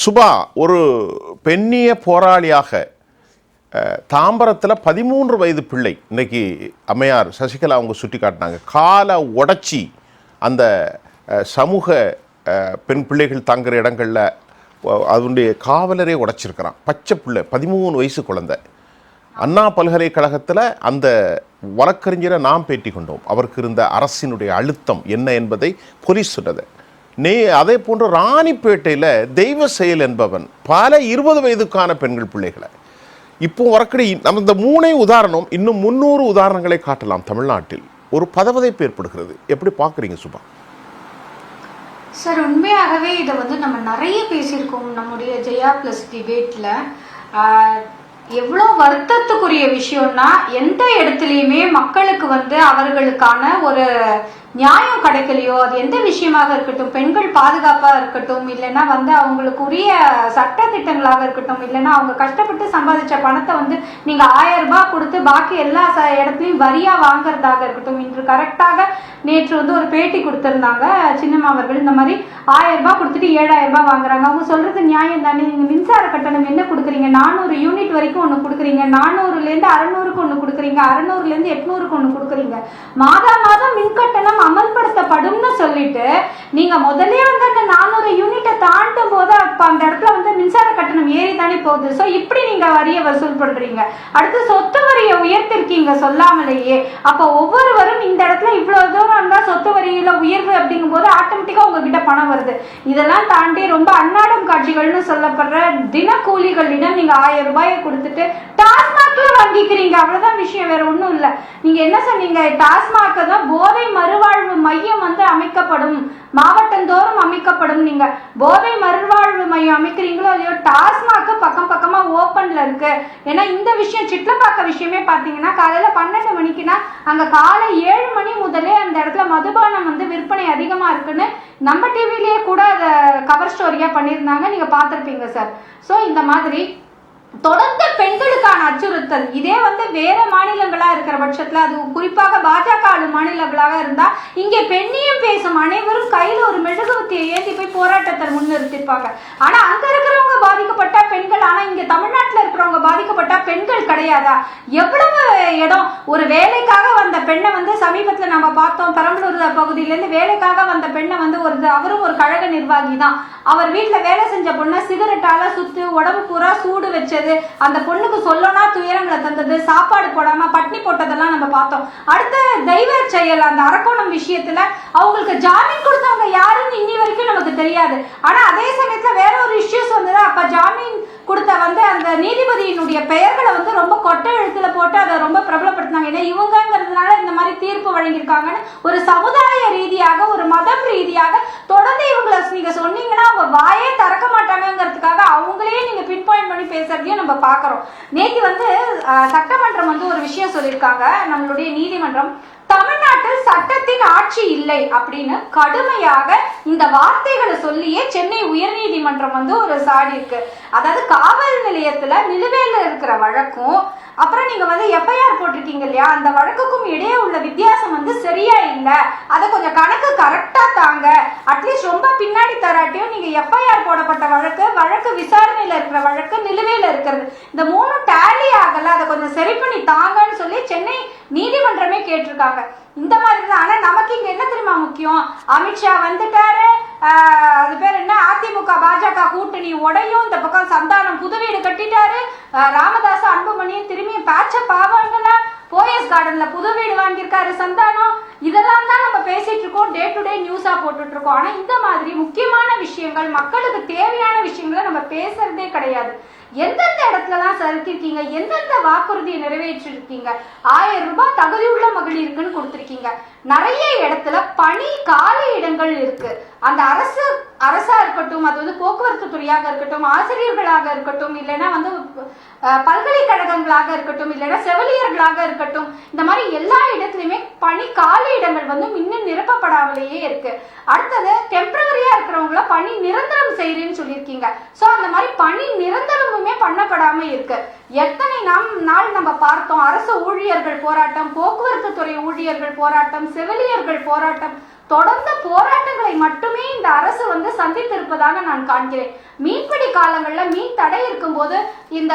சுபா ஒரு பெண்ணிய போராளியாக தாம்பரத்தில் பதிமூன்று வயது பிள்ளை இன்னைக்கு அம்மையார் சசிகலா அவங்க சுட்டி காட்டினாங்க. காலை உடைச்சி அந்த சமூக பெண் பிள்ளைகள் தங்குற இடங்களில் அதனுடைய காவலரே உடைச்சிருக்கிறான். பச்சை பிள்ளை பதிமூணு வயசு குழந்தை. அண்ணா பல்கலைக்கழகத்தில் அந்த வழக்கறிஞரை நாம் பேட்டி கொண்டோம். அவருக்கு இருந்த அரசினுடைய அழுத்தம் என்ன என்பதை போலீஸ் சொன்னது. நீ அதே போன்று ராணிப்பேட்டையில் தெய்வ செயல் என்பவன் பல இருபது வயதுக்கான பெண்கள் பிள்ளைகளை. இப்போ வரக்கூடிய நம்ம இந்த மூணே உதாரணம் இன்னும் முந்நூறு உதாரணங்களை காட்டலாம் தமிழ்நாட்டில். ஒரு பதவதைப்பு ஏற்படுகிறது. எப்படி பார்க்குறீங்க சுபா? சார் உண்மையாகவே இதை வந்து நம்ம நிறைய பேசியிருக்கோம் நம்முடைய ஜெயா ப்ளஸ் டிபேட்டில் எவ்வளோ வருத்தத்துக்குரிய விஷயம்னா எந்த இடத்துலையுமே மக்களுக்கு வந்து அவர்களுக்கான ஒரு நியாயம் கிடைக்கலையோ? அது எந்த விஷயமாக இருக்கட்டும்? பெண்கள் பாதுகாப்பாக இருக்கட்டும் இல்லைன்னா வந்து அவங்களுக்கு உரிய சட்ட திட்டங்களாக இருக்கட்டும் இல்லைன்னா அவங்க கஷ்டப்பட்டு சம்பாதிச்ச பணத்தை வந்து நீங்கள் ஆயிரம் ரூபாய் கொடுத்து பாக்கி எல்லா ச இடத்துலையும் வரியாக வாங்குறதாக இருக்கட்டும். இன்று கரெக்டாக நேற்று வந்து ஒரு பேட்டி கொடுத்துருந்தாங்க. சின்னம்மா அவர்கள் இந்த மாதிரி ஆயிரம் ரூபாய் கொடுத்துட்டு ஏழாயிரம் ரூபாய் வாங்குறாங்க. அவங்க சொல்றது நியாயம் தானே? நீங்கள் மின்சார கட்டணம் என்ன கொடுக்குறீங்க? நானூறு யூனிட் வரைக்கும் ஒன்று கொடுக்குறீங்க. நானூறுலேருந்து அறநூறுக்கு ஒன்று கொடுக்குறீங்க. அறநூறுலேருந்து எட்நூறுக்கு ஒன்று கொடுக்குறீங்க. மாதா மாதம் மின் கட்டணம் அமல்படுத்தப்படும்னு சொல்லிட்டு நீங்க முதல்ல வந்து அந்த நானூறு யூனிட்டை தாண்டும் போது அப்ப அந்த இடத்துல வந்து மின்சார கட்டணம் ஏறி தானே போகுது. ஸோ இப்படி நீங்க வரியை வசூல் பண்றீங்க அடுத்து சொத்து வரியை உயர்த்திருக்கீங்க சொல்லாமலேயே அப்ப ஒவ்வொருவரும் இந்த இடத்துல இவ்வளவு தூரம் இருந்தா சொத்து வரியில உயர்வு அப்படிங்கும் போது ஆட்டோமேட்டிக்கா உங்ககிட்ட பணம் வருது. இதெல்லாம் தாண்டி ரொம்ப அன்னாடம் காட்சிகள்னு சொல்லப்படுற தினக்கூலிகளிடம் நீங்க ஆயிரம் ரூபாயை கொடுத்துட்டு டாஸ்மாக்ல வாங்கிக்கிறீங்க. அவ்வளவுதான் விஷயம் வேற ஒண்ணும் இல்ல. நீங்க என்ன சொன்னீங்க? டாஸ்மாக தான் போதை மறுவாழ்வு மையம் வந்து அமைக்கப்படும். மாவட்டந்தோறும் அமைக்கப்படும் நீங்க. போதை மறுவாழ்வு மையம் அமைக்கிறீங்களோ இல்லையோ டாஸ்மாக் பக்கம் பக்கமா ஓப்பன்ல இருக்கு. ஏன்னா இந்த விஷயம் சிட்லப்பாக்க விஷயமே பாத்தீங்கன்னா காலையில பன்னெண்டு மணிக்குன்னா அங்க காலை ஏழு மணி முதலே அந்த இடத்துல மதுபானம் வந்து விற்பனை அதிகமா இருக்குன்னு நம்ம டிவிலேயே கூட அதை கவர் ஸ்டோரியா பண்ணியிருந்தாங்க. நீங்க பார்த்துருப்பீங்க சார் ஸோ இந்த மாதிரி தொடர்ந்து பெண்களுக்கான அச்சுறுத்தல். இதே வந்து வேற மாநிலங்களா இருக்கிற பட்சத்துல அது குறிப்பாக பாஜக ஆளும் மாநிலங்களாக இருந்தா இங்கே பெண்ணியம் பேசும் அனைவரும் கையில ஒரு மெழுகுவத்தியை ஏந்தி போய் போராட்டத்தை முன்னிறுத்திருப்பாங்க. ஆனா அங்க இருக்கிறவங்க பாதிக்கப்பட்டா பெண்கள் ஆனா இங்க தமிழ்நாட்டுல இருக்கிறவங்க பாதிக்கப்பட்டா பெண்கள் கிடையாதா? எவ்வளவு இடம்? ஒரு வேலைக்காக வந்த பெண்ணை வந்து சமீபத்துல நம்ம பார்த்தோம். பெரம்பலூர் பகுதியில இருந்து வேலைக்காக வந்த பெண்ணை வந்து ஒரு அவரும் ஒரு கழக நிர்வாகி தான் அவர் வீட்டுல வேலை செஞ்ச பொண்ணை சிகரெட்டால சுத்து உடம்பு பூரா சூடு வச்சு வச்சது அந்த பொண்ணுக்கு சொல்லனா துயரங்களை தந்தது சாப்பாடு போடாம பட்னி போட்டதெல்லாம் நம்ம பார்த்தோம். அடுத்த தெய்வ செயல் அந்த அரக்கோணம் விஷயத்துல அவங்களுக்கு ஜாமீன் கொடுத்தவங்க யாருன்னு இன்னி வரைக்கும் நமக்கு தெரியாது. ஆனா அதே சமயத்துல வேற ஒரு இஷ்யூஸ் வந்தது. அப்ப ஜாமீன் கொடுத்த வந்து அந்த நீதிபதியினுடைய பெயர்களை வந்து ரொம்ப கொட்டை எழுத்துல போட்டு அதை ரொம்ப பிரபலப்படுத்தினாங்க. ஏன்னா இவங்கங்கிறதுனால இந்த மாதிரி தீர்ப்பு வழங்கியிருக்காங்கன்னு ஒரு சமுதாய ரீதியாக ஒரு மதம் ரீதியாக தொடர்ந்து இவங்களை நீங்க சொன்னீங்க அவங்க வாயே திறக்க மாட்டாங்கங்கிறதுக்காக அவங்களே நீங்க பின் பாயிண்ட் பண்ணி பேசுறதையும் நம்ம பார்க்குறோம். நேற்று வந்து சட்டமன்றம் வந்து ஒரு விஷயம் சொல்லியிருக்காங்க. நம்மளுடைய நீதிமன்றம் தமிழ்நாட்டில் சட்டத்தின் ஆட்சி இல்லை அப்படின்னு கடுமையாக இந்த வார்த்தைகளை சொல்லியே சென்னை உயர்நீதிமன்றம் வந்து ஒரு சாடி இருக்கு. அதாவது காவல் நிலையத்துல நிலுவையில் இருக்கிற வழக்கும் அப்புறம் நீங்க வந்து எஃப்ஐஆர் போட்டிருக்கீங்க இல்லையா? அந்த வழக்குக்கும் இடையே உள்ள வித்தியாசம் வந்து சரியா இல்லை. அதை கொஞ்சம் கணக்கு கரெக்டா தாங்க. அட்லீஸ்ட் ரொம்ப பின்னாடி தராட்டியும் நீங்க எஃப்ஐஆர் போடப்பட்ட வழக்கு வழக்கு விசாரணையில இருக்கிற வழக்கு நிலுவையில இருக்கிறது. இந்த மூணு டேலி அதை கொஞ்சம் சரி பண்ணி தாங்கன்னு சொல்லி சென்னை நீதிமன்றமே கேட்டிருக்காங்க. இந்த மாதிரி தான். ஆனா நமக்கு இங்க என்ன தெரியுமா முக்கியம்? அமித்ஷா வந்துட்டாரு. அது பேர் என்ன? அதிமுக பாஜக கூட்டணி உடையும். இந்த பக்கம் சந்தானம் புது வீடு கட்டிட்டாரு. ஆஹ் ராமதாஸ் அன்புமணியும் திரும்பி பேட்சப் ஆவாங்கல்ல? போயஸ் கார்டன்ல புது வீடு வாங்கியிருக்காரு சந்தானம். இதெல்லாம் தான் நம்ம பேசிட்டு இருக்கோம். டே டு டே நியூஸா போட்டுட்டு இருக்கோம். ஆனா இந்த மாதிரி முக்கியமான விஷயங்கள் மக்களுக்கு தேவையான விஷயங்களை நம்ம பேசுறதே கிடையாது. எந்தெந்த இடத்துலலாம் சறுக்கிருக்கீங்க? எந்தெந்த வாக்குறுதியை நிறைவேற்றிருக்கீங்க? ஆயிரம் ரூபாய் தகுதியுள்ள மகளிருக்குன்னு கொடுத்துருக்கீங்க. நிறைய இடத்துல பணி காலி இடங்கள் இருக்கு. அந்த அரசு அரசா இருக்கட்டும் அது வந்து போக்குவரத்து துறையாக இருக்கட்டும் ஆசிரியர்களாக இருக்கட்டும் இல்லைன்னா வந்து பல்கலைக்கழகங்களாக இருக்கட்டும் இல்லைன்னா செவிலியர்களாக இருக்கட்டும் இந்த மாதிரி எல்லா இடத்துலையுமே பணி காலி இடங்கள் வந்து இன்னும் நிரப்பப்படாமலேயே இருக்கு. அடுத்தது டெம்பரரி இருக்கிறவங்கள பணி நிரந்தரம் செய்யறேன்னு சொல்லியிருக்கீங்க. ஸோ அந்த மாதிரி பணி நிரந்தரமுமே பண்ணப்படாம இருக்கு. எத்தனை நாம் நாள் நம்ம பார்த்தோம் அரசு ஊழியர்கள் போராட்டம் போக்குவரத்து துறை ஊழியர்கள் போராட்டம் செவிலியர்கள் போராட்டம் தொடர்ந்த போராட்டங்களை மட்டுமே இந்த அரசு வந்து சந்தித்திருப்பதாக நான் காண்கிறேன். மீன்பிடி காலங்களில் மீன் தடை இருக்கும்போது இந்த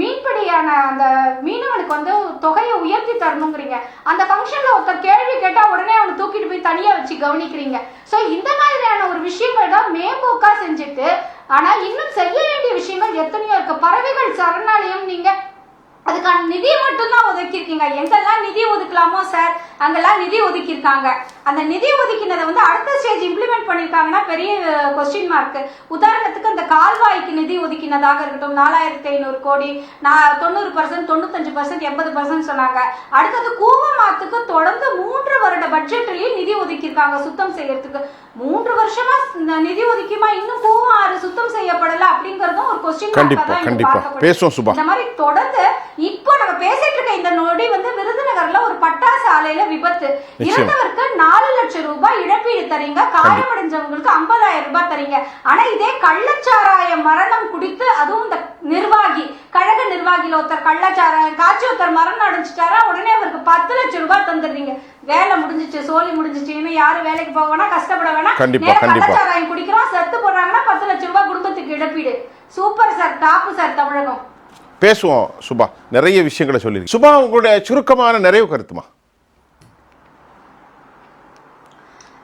மீன்பிடியான அந்த மீனவனுக்கு வந்து தொகையை உயர்த்தி தரணுங்கிறீங்க. அந்த ஃபங்க்ஷனில் ஒருத்தர் கேள்வி கேட்டால் உடனே அவனை தூக்கிட்டு போய் தனியாக வச்சு கவனிக்கிறீங்க. ஸோ இந்த மாதிரியான ஒரு விஷயங்கள் தான் மேம்போக்காக செஞ்சுட்டு ஆனால் இன்னும் செய்ய வேண்டிய விஷயங்கள் எத்தனையோ இருக்குது பறவைகள் சரணாலயம் நீங்கள் அதுக்கான நிதியை மட்டும்தான் ஒதுக்கியிருக்கீங்க. எங்கெல்லாம் நிதி ஒதுக்கலாமோ சார் அங்கெல்லாம் நிதி ஒதுக்கியிருக்காங்க. அந்த நிதி ஒதுக்கினதை வந்து அடுத்த ஸ்டேஜ் இம்ப்ளிமெண்ட் பண்ணியிருக்காங்கன்னா பெரிய கொஸ்டின் மார்க் உதாரணத்துக்கு அந்த கால்வாய்க்கு நிதி ஒதுக்கினதாக இருக்கட்டும் நாலாயிரத்தி ஐநூறு கோடி நான் தொண்ணூறு பர்சன்ட் தொண்ணூத்தஞ்சு பர்சன்ட் எண்பது பர்சன்ட் சொன்னாங்க. அடுத்தது கூவமாத்துக்கு தொடர்ந்து மூன்று வருட பட்ஜெட்லயும் நிதி ஒதுக்கியிருக்காங்க சுத்தம் செய்யறதுக்கு. மூன்று வருஷமா நிதி ஒதுக்கியுமா? இன்னும் கூவம் ஆறு சுத்தம் செய்யப்படல அப்படிங்கறதும் ஒரு கொஸ்டின் கண்டிப்பா, கண்டிப்பா. பேசுவோம் சுபா. இந்த மாதிரி தொடர்ந்து இப்போ நம்ம பேசிட்டு இருக்க இந்த நொடி வந்து விருதுநகர்ல ஒரு பட்டாசு ஆலையில விபத்து. இறந்தவருக்கு நாலு லட்சம் ரூபாய் இழப்பீடு தரீங்க. காயமடைஞ்சவங்களுக்கு ஐம்பதாயிரம் ரூபாய் தரீங்க. ஆனா இதே கள்ளச்சாராய மரணம் குடித்து அதுவும் இந்த நிர்வாகி கழக நிர்வாகியில ஒருத்தர் கள்ளச்சாராயம் காய்ச்சி ஒருத்தர் மரணம் அடைஞ்சிட்டாரா? உடனே அவருக்கு பத்து லட்சம் ரூபாய் தந்துடுறீங்க. வேலை முடிஞ்சிச்சு சோலி முடிஞ்சிச்சு. இனிமே யாரும் வேலைக்கு போக வேணாம் கஷ்டப்பட கண்டிப்பா. கள்ளச்சாராயம் குடிக்கிறோம் செத்து போடுறாங்கன்னா பத்து லட்சம் ரூபாய் குடும்பத்துக்கு இழப்பீடு. Super sir top sir Tamilagam. பேசுவோம் சுபா. நிறைய விஷயங்களை சொல்லியிருக்கு சுபா உங்களுடைய சுருக்கமான நிறைவு கருத்துமா?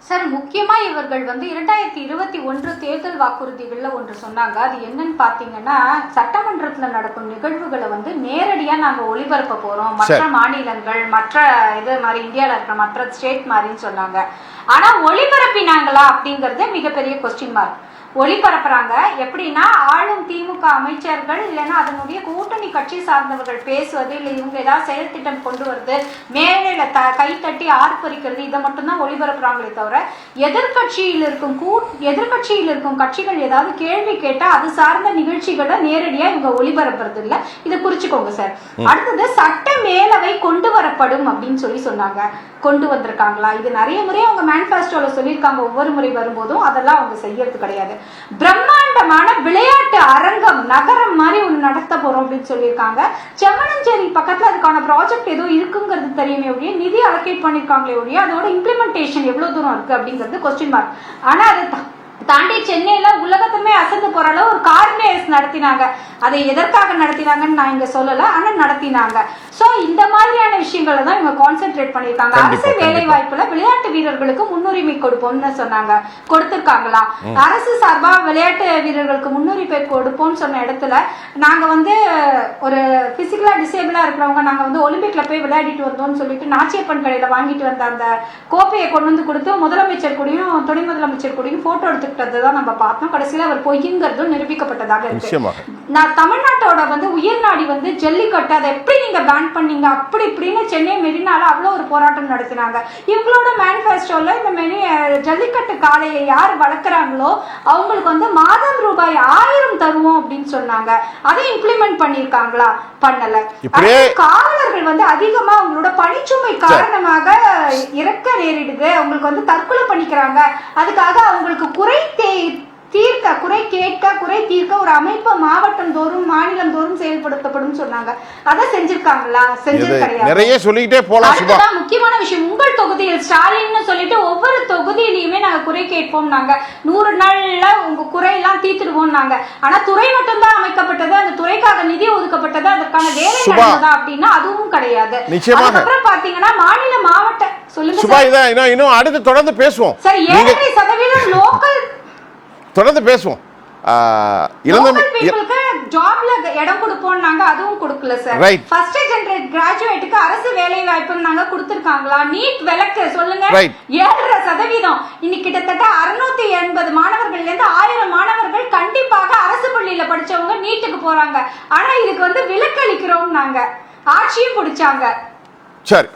சார் முக்கியமா இவர்கள் வந்து இரண்டாயிரத்தி இருபத்தி ஒன்று தேர்தல் வாக்குறுதிகள்ல ஒன்று சொன்னாங்க. அது என்னன்னு பாத்தீங்கன்னா சட்டமன்றத்துல நடக்கும் நிகழ்வுகளை வந்து நேரடியா நாங்க ஒளிபரப்ப போறோம். மற்ற. மாநிலங்கள் மற்ற இது மாதிரி இந்தியால இருக்கிற மற்ற ஸ்டேட் மாதிரின்னு சொன்னாங்க. ஆனா ஒளிபரப்பினாங்களா அப்படிங்கறது மிகப்பெரிய கொஸ்டின் மார்க் ஒளிபரப்புறாங்க எப்படின்னா ஆளும் திமுக அமைச்சர்கள் இல்லைன்னா அதனுடைய கூட்டணி கட்சி சார்ந்தவர்கள் பேசுவது இல்லை இவங்க ஏதாவது செயல் திட்டம் கொண்டு வருது மேலையில த கை தட்டி ஆர்ப்பரிக்கிறது இதை மட்டும்தான் ஒளிபரப்புறாங்களே தவிர எதிர்க்கட்சியில் இருக்கும் கூ எதிர்க்கட்சியில் இருக்கும் கட்சிகள் ஏதாவது கேள்வி கேட்டா அது சார்ந்த நிகழ்ச்சிகளை நேரடியா இவங்க ஒளிபரப்புறது இல்ல. இதை குறிச்சுக்கோங்க சார். அடுத்தது சட்ட மேலவை கொண்டு வரப்படும் அப்படின்னு சொல்லி சொன்னாங்க. கொண்டு வந்திருக்காங்களா? இது நிறைய முறை அவங்க மேனிஃபெஸ்டோல சொல்லியிருக்காங்க. ஒவ்வொரு முறை வரும்போதும் அதெல்லாம் அவங்க செய்யறது கிடையாது. பிரம்மாண்டமான விளையாட்டு அரங்கம் நகரம் மாதிரி ஒன்று நடத்த போறோம் அப்படின்னு சொல்லியிருக்காங்க. செம்மனஞ்சேரி பக்கத்துல அதுக்கான ப்ராஜெக்ட் ஏதோ இருக்குங்கிறது தெரியுமே ஒழிய நிதி அலோகேட் பண்ணிருக்காங்களே ஒழிய அதோட இம்ப்ளிமெண்டேஷன் எவ்வளவு தூரம் இருக்கு அப்படிங்கிறது கொஸ்டின் மார்க் ஆனா அதை தா- தாண்டி சென்னையில உலகத்துமே அசந்து போற அளவு ஒரு கார் ரேஸ் நடத்தினாங்க. அதை எதற்காக நடத்தினாங்கன்னு நான் இங்க சொல்லல ஆனா நடத்தினாங்க. சோ இந்த மாதிரியான விஷயங்களை தான் இவங்க கான்சென்ட்ரேட் பண்ணிருக்காங்க கண்டிப்பா, அரசு வேலை. வாய்ப்புல விளையாட்டு வீரர்களுக்கு முன்னுரிமை கொடுப்போம்னு சொன்னாங்க. கொடுத்திருக்காங்களா? அரசு சார்பா விளையாட்டு வீரர்களுக்கு முன்னுரிமை கொடுப்போம்னு சொன்ன இடத்துல நாங்க வந்து ஒரு பிசிக்கலா டிசேபிளா இருக்கிறவங்க நாங்க வந்து ஒலிம்பிக்ல போய் விளையாடிட்டு வந்தோம்னு சொல்லிட்டு நாச்சியப்பன் கடையில வாங்கிட்டு வந்த அந்த கோப்பையை கொண்டு வந்து கொடுத்து முதலமைச்சர் கூடயும் துணை முதலமைச்சர் கூடயும் போட்டோ எடுத்துக்கிட்டதை தான் நம்ம பார்த்தோம். கடைசியில அவர் பொய்யுங்கிறதும் நிரூபிக்கப்பட்டதாக இருக்கு. நான் தமிழ்நாட்டோட வந்து உயர் நாடி வந்து ஜல்லிக்கட்டு அதை எப்படி நீங்க பேன் பண்ணீங்க. அப்படி இப்படின்னு சென்னை மெரினால அவ்வளோ ஒரு போராட்டம் நடத்தினாங்க. இவங்களோட மேனிஃபெஸ்டோல இந்த அஹ், ஜல்லிக்கட்டு காளையை யார் வளர்க்குறாங்களோ அவங்களுக்கு வந்து மாதம் ரூபாய் ஆயிரம் தருவோம் அப்படின்னு சொன்னாங்க. அதை இம்ப்ளிமெண்ட் பண்ணியிருக்காங்களா? பண்ணல. காவலர்கள் வந்து அதிகமா அவங்களோட பணிச்சுமை காரணமாக இறக்க நேரிடுது. அவங்களுக்கு வந்து தற்கொலை பண்ணிக்கிறாங்க. அதுக்காக அவங்களுக்கு குறை தே- தீர்க்க குறை கேட்க குறை தீர்க்க ஒரு அமைப்பு மாவட்டம் தோறும் மாநிலம் தோறும் செயல்படுத்தப்படும் சொன்னாங்க. அதை செஞ்சிருக்காங்களா? செஞ்சது கிடையாது. நிறைய சொல்லிக்கிட்டே போலாம் முக்கியமான விஷயம் உங்கள் தொகுதியில் ஸ்டாலின்னு சொல்லிட்டு ஒவ்வொரு தொகுதியிலையுமே நாங்க குறை கேட்போம் நாங்க. நூறு நாள்ல உங்க குறையெல்லாம் தீர்த்துடுவோம் நாங்க ஆனா துறை மட்டும்தான் அமைக்கப்பட்டது அந்த துறைக்காக நிதி ஒதுக்கப்பட்டது அதற்கான வேலை. நடந்ததா அப்படின்னா அதுவும் கிடையாது. அதுக்கப்புறம் பாத்தீங்கன்னா மாநில மாவட்ட சொல்லுங்க சுபா இதான் இன்னும் அடுத்து தொடர்ந்து பேசுவோம். சார் ஏழரை சதவீதம் லோக்கல் தொடர்ந்து பேசுவோம். ஆஹ், இளந்த லோக்கல் பீப்புளுக்கு ஜாப்ல இடம் கொடுப்போம்னாங்க அதுவும் கொடுக்கல சார் Right. ஃபர்ஸ்ட் ஜெனரேட் கிராஜுவேட்டுக்கு அரசு வேலை வாய்ப்பு நாங்க கொடுத்திருக்காங்களா? நீட் விலக்கு சொல்லுங்க. ஏழரை சதவீதம். இன்னைக்கு கிட்டத்தட்ட அறுநூத்தி எண்பது மாணவர்கள்ல இருந்து ஆயிரம் மாணவர்கள் கண்டிப்பாக அரசு பள்ளியில படிச்சவங்க நீட்டுக்கு போறாங்க. ஆனா இதுக்கு வந்து விலக்களிக்கிறோம் நாங்க ஆட்சியும் பிடிச்சாங்க. சரி.